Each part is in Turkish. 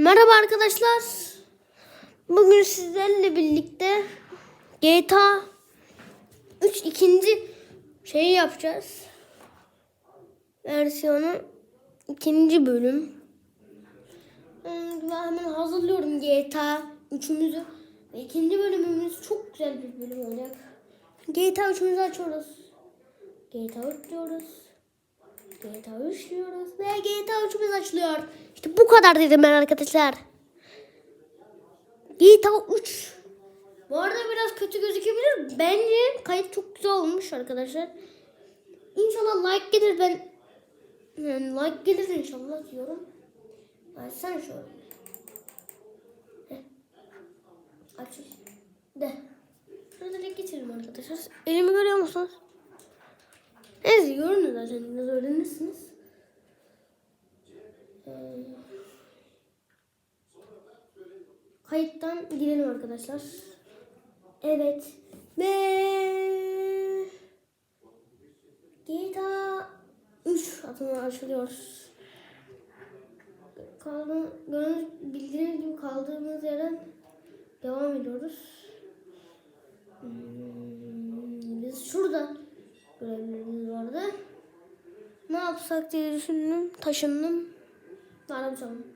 Merhaba arkadaşlar. Bugün sizlerle birlikte GTA 3 ikinci şeyi yapacağız. Versiyonu ikinci bölüm. Hmm, Ben hemen hazırlıyorum GTA 3'ümüzü. Ve ikinci bölümümüz çok güzel bir bölüm olacak. GTA 3'ümüzü açıyoruz. GTA 3 diyoruz. GTA 3 diyoruz ve GTA 3'ümüz açılıyor. İşte bu kadar dedim ben arkadaşlar. GTA 3. Bu arada biraz kötü gözükebilir. Bence kayıt çok güzel olmuş arkadaşlar. İnşallah like gelir ben. Yani like gelir inşallah diyorum. Açsana şöyle. Heh. Aç. De. Şöyle direkt geçelim arkadaşlar. Elimi görüyor musunuz? Biraz öğrenirsiniz. Ee, kayıttan girelim arkadaşlar. Evet. Ve GTA 3 adına açılıyor. Kaldı, gördüğünüz bildiğiniz gibi kaldığımız yerden devam ediyoruz. Hmm, biz şuradan görevlerimiz vardı. Ne yapsak diye düşündüm. Taşındım. Araba çaldım.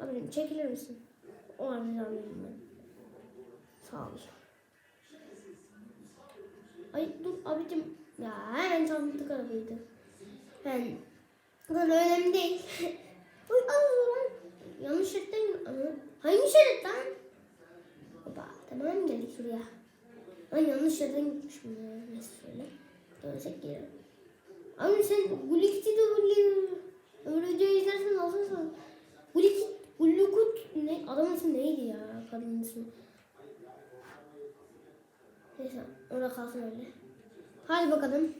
Abicim çekilir misin? O an ricam ben. Sağ ol. Ay dur abicim. Ya hemen çarptık arabayı da. Yani kadar önemli değil. Uy al lan. Yanlış şeritten Hangi şerit lan? Baba tamam geldik şuraya. Ben yanlış yerden gitmişim ya. Neyse şöyle. Dönsek geri. Abi sen Gulikti de böyle öyle video izlersen alırsan. Gulik, Gulukut ne? Adamın ismi neydi ya? Kadının ismi. Neyse orada kalsın öyle. Hadi bakalım.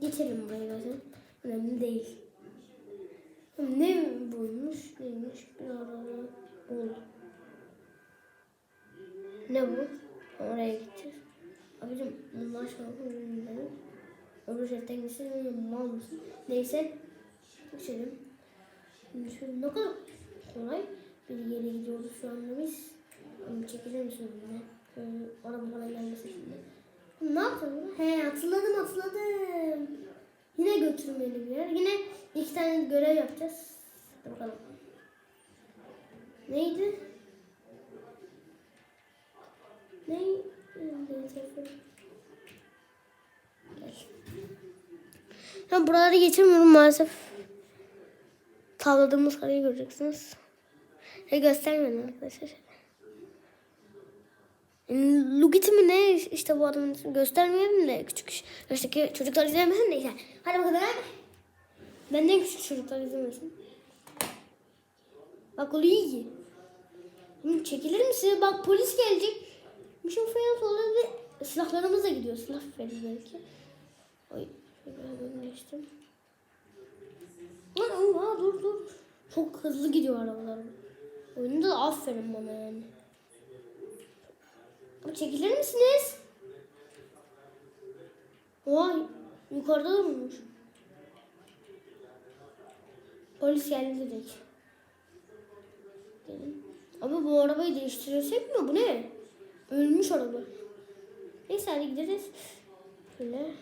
Geçelim buraya zaten. Önemli değil. Ne buymuş? Neymiş? Oldu. Ne bu? Oraya gideceğiz. Abicim bunlar şarkı ürünleri. Öbür şeritten gitsin mal mısın? Neyse. Geçelim. Şimdi şöyle ne kadar kolay bir yere gidiyoruz şu anda biz. Ama misin yine? Şöyle araba falan gelmesin şimdi. Ne yaptın? He hatırladım hatırladım. Yine götürmeli bir yer. Yine iki tane görev yapacağız. Hadi bakalım. Neydi? Neydi? Gel. Ben buraları geçirmiyorum maalesef. Tavladığımız kareyi göreceksiniz. Ve göstermedim arkadaşlar. Yani Lugit mi ne işte bu adamın ismini göstermeyelim de küçük yaştaki çocuklar izlemesin de işte. Hadi bakalım. Benden küçük çocuklar izlemesin. Bak oluyor iyi. Çekilir misin? Bak polis gelecek. Mission fail oluyor ve silahlarımız da gidiyor. Silah verir belki. Hemen geçtim. Aa, aa, dur dur. Çok hızlı gidiyor arabalar. Oyunda da aferin bana yani. Çekilir misiniz? Vay yukarıda durmuş. Polis geldi direkt. Gelin. Abi bu arabayı değiştirsek mi? Bu ne? Ölmüş araba. Neyse hadi gideriz. Şöyle.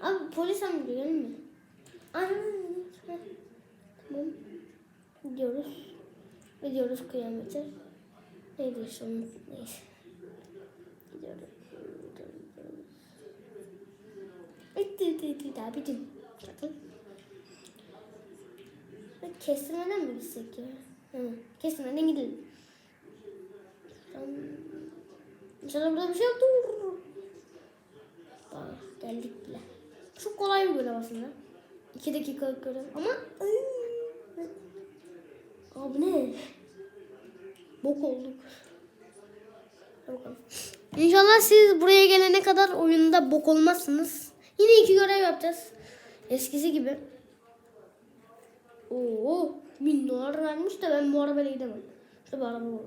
Abi polis amca gelme. Ana. Tamam. Gidiyoruz. Gidiyoruz kıyamete. Neydi işte onun neyse. Gidiyoruz. Bitti bitti abicim. Bakın. Kestirmeden mi gitsek ya? Hı. Kestirmeden gidelim. Şuradan... İnşallah burada bir şey yoktur. Bak geldik bile. Çok kolay bir görev aslında. 2 dakikalık görev ama Abi ne? Bok olduk. İnşallah siz buraya gelene kadar oyunda bok olmazsınız. Yine iki görev yapacağız. Eskisi gibi. Oo, bin dolar vermiş de ben bu arabayla gidemem. Şurada bir araba var.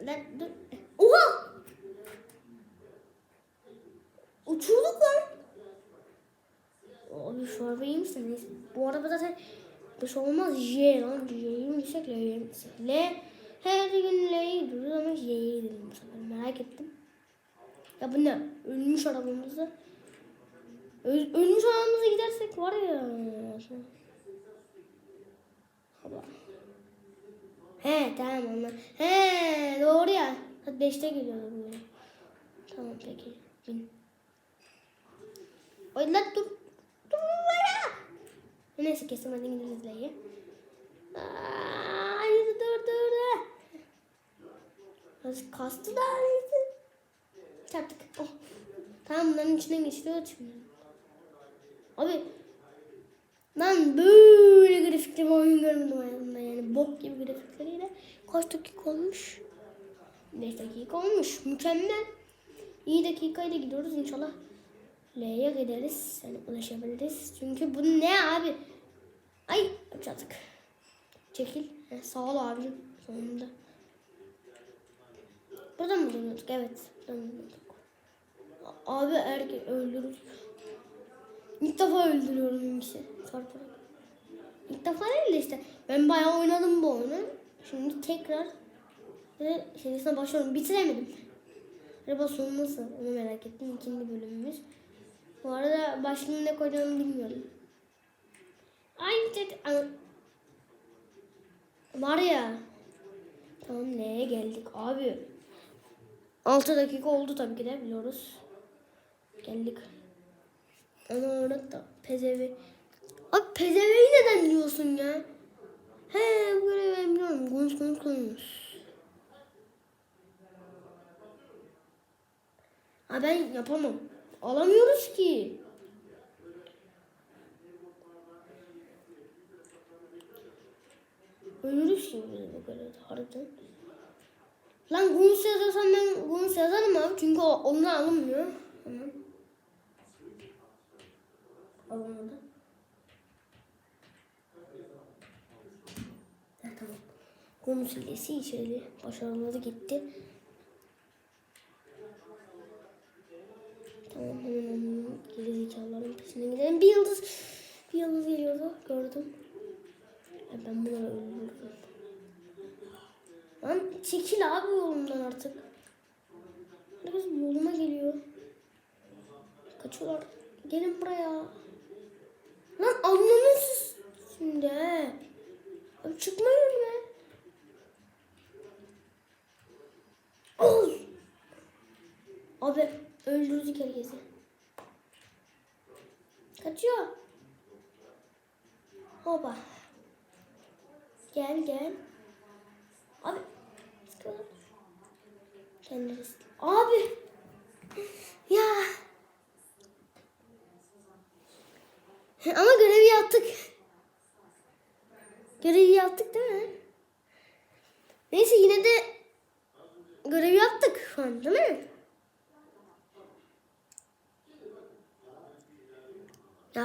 Nasıl dur. Oha! Uçurduk lan. Abi şu araba iyi misin? Neyse. Bu araba zaten bir şey olmaz. J lan. J'yi mi yüksek L'yi? L her gün L'ye gidiyoruz ama J'ye gidelim bu sefer. Merak ettim. Ya bu ne? Ölmüş arabamızda. Öl, ölmüş arabamıza gidersek var ya. Hava. He tamam onlar. He doğru ya. Hadi 5'te geliyordu böyle. Tamam peki. Bin. Oy lan dur. Dur bana. Neyse kesin hadi L'ye. Ay dur dur. Nasıl kastı da neyse. Çarptık. Oh. Tamam bunların içinden geçiyor şimdi. Abi ben böyle grafikli bir oyun görmedim hayatımda yani bok gibi grafikleriyle. Kaç dakika olmuş? 5 dakika olmuş. Mükemmel. İyi dakikayla gidiyoruz inşallah. L'ye gideriz. Yani ulaşabiliriz. Çünkü bu ne abi? Ay yapacaktık. Çekil. Heh, sağ ol abicim. Sonunda. Buradan mı dönüyorduk? Evet. Buradan dönüyorduk. Abi erkek öldürür. İlk defa öldürüyorum bir şey. Çarparak. İlk defa değil de işte. Ben bayağı oynadım bu oyunu. Şimdi tekrar ve serisine başlıyorum. Bitiremedim. Acaba sonu nasıl? Onu merak ettim. İkinci bölümümüz. Bu arada başlığını ne koyacağımı bilmiyorum. Ay dedi. Ana- Var ya. Tamam neye geldik abi? 6 dakika oldu tabii ki de biliyoruz. Geldik. Ama orada da pezevi. Abi pezeveyi neden diyorsun ya? He görevi ben biliyorum. Konuş konuş konuş. Ha ben yapamam. Alamıyoruz ki. Ölürüz şimdi bu kadar harbiden. Lan Guns yazarsan ben Guns yazarım abi çünkü o onunla alınmıyor. Hemen. Alınmadı. Ha, tamam. Guns hilesi içeri başarılı gitti. Tamam hemen onun geri zekaların peşine gidelim. Bir yıldız bir yıldız geliyordu gördüm. Ya ben bunları öldürdüm. Lan çekil abi yolumdan artık. Herkes yoluma geliyor. Kaçıyorlar. Gelin buraya. Lan anladınız şimdi çıkmayın be. Oy. Abi öldürdük herkesi. Kaçıyor. Hopa. Gel gel. Abi. sıkıldım. Kendini sık- Abi. Ya. Ama görevi yaptık. Görevi yaptık değil mi? Neyse yine de görevi yaptık şu an değil mi?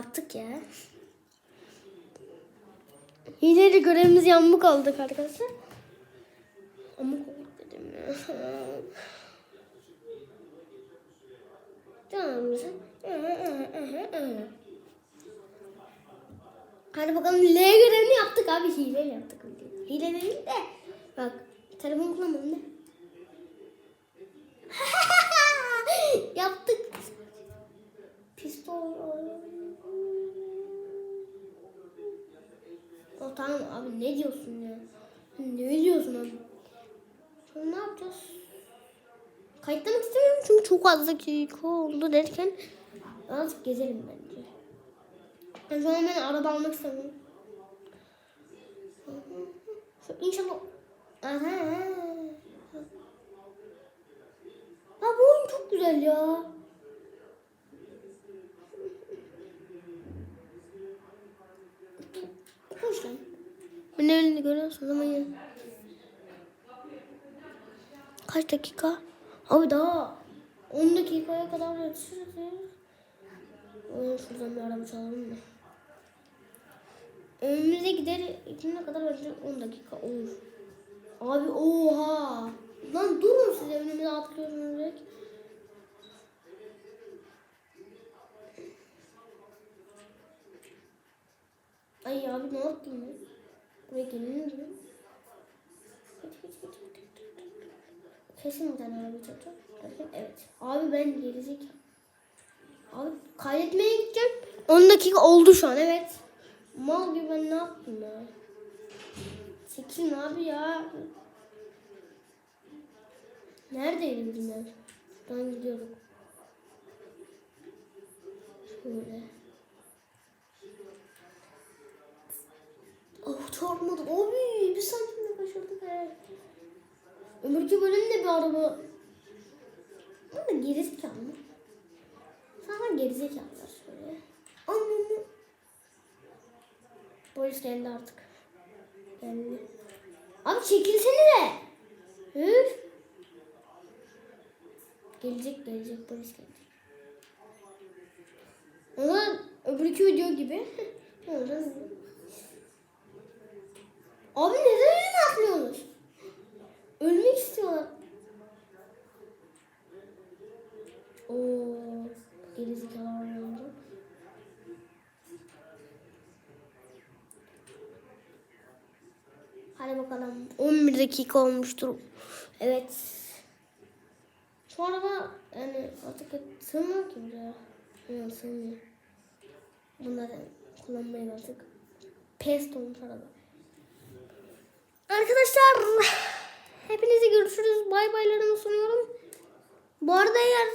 Yaptık ya. De görevimiz yamuk aldık arkadaşlar. Amuk olduk dedim ya. Tamam? Hadi bakalım L görevini yaptık abi. Hile yaptık. Hile değil de. Bak telefon kullanmadım da. yaptık. Pistol. O ne diyorsun ya? Ne diyorsun abi? Sonra ne yapacağız? Kayıtlamak istemiyorum çünkü çok az dakika oldu derken azıcık gezelim bence. Yani şu an ben araba almak istemiyorum. İnşallah... Aha. Ya bu oyun çok güzel ya. Hoş lan. Ben evini görüyorsun ama ya. Kaç dakika? Abi daha 10 dakikaya kadar yetişiriz ya. Oğlum şuradan bir araba çalalım mı? Önümüze gider gidene kadar bence 10 dakika olur. Abi oha. Lan durun siz önümüze atlıyorsunuz direkt. Ay abi ne yaptın ya? Geç, geç. Kesin bir tane abi çocuk. Evet. Abi ben gerizekalı. Abi kaydetmeye gideceğim. 10 dakika oldu şu an evet. Mal gibi ben ne yaptım ya? Çekilin abi ya. Neredeydim ben? Ben gidiyorduk. Şöyle. Çarpmadık. Abi bir santimle kaçırdık he. Ömürcü bölümde bir araba. Da gerizekalı mı? Sana gerizekalılar şöyle. Anlamı. Polis geldi artık. Geldi. Abi çekilsene de. Üf. Gelecek gelecek polis gelecek. Ona öbürkü video gibi. Oradan Abi neden öyle yapmıyorsunuz? Ölmek istiyorlar. Oo, gerizekalılar yandı. Hadi bakalım. 11 dakika olmuştur. Evet. Şu araba yani artık sığmıyor ki buraya. Yok sığmıyor. Bunları kullanmayı artık. Pest olmuş araba arkadaşlar hepinize görüşürüz. Bay baylarımı sunuyorum. Bu arada eğer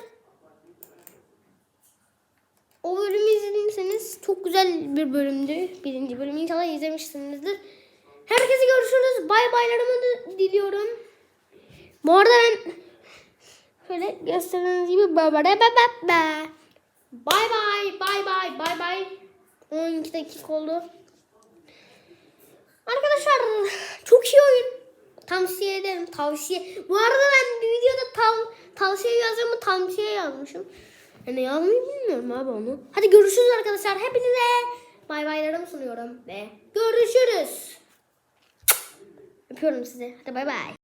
o bölümü izlediyseniz çok güzel bir bölümdü. Birinci bölümü inşallah izlemişsinizdir. Herkese görüşürüz. Bay baylarımı diliyorum. Bu arada ben şöyle gösterdiğiniz gibi bay bay bay bay. Bay bay bay bay bay bay. 12 dakika oldu. Arkadaşlar çok iyi oyun. Tavsiye ederim. Tavsiye. Bu arada ben bir videoda tav tavsiye yazımı tavsiye yazmışım. Yani yazmayı bilmiyorum abi onu. Hadi görüşürüz arkadaşlar. Hepinize bay baylarımı sunuyorum ve görüşürüz. Öpüyorum sizi. Hadi bay bay.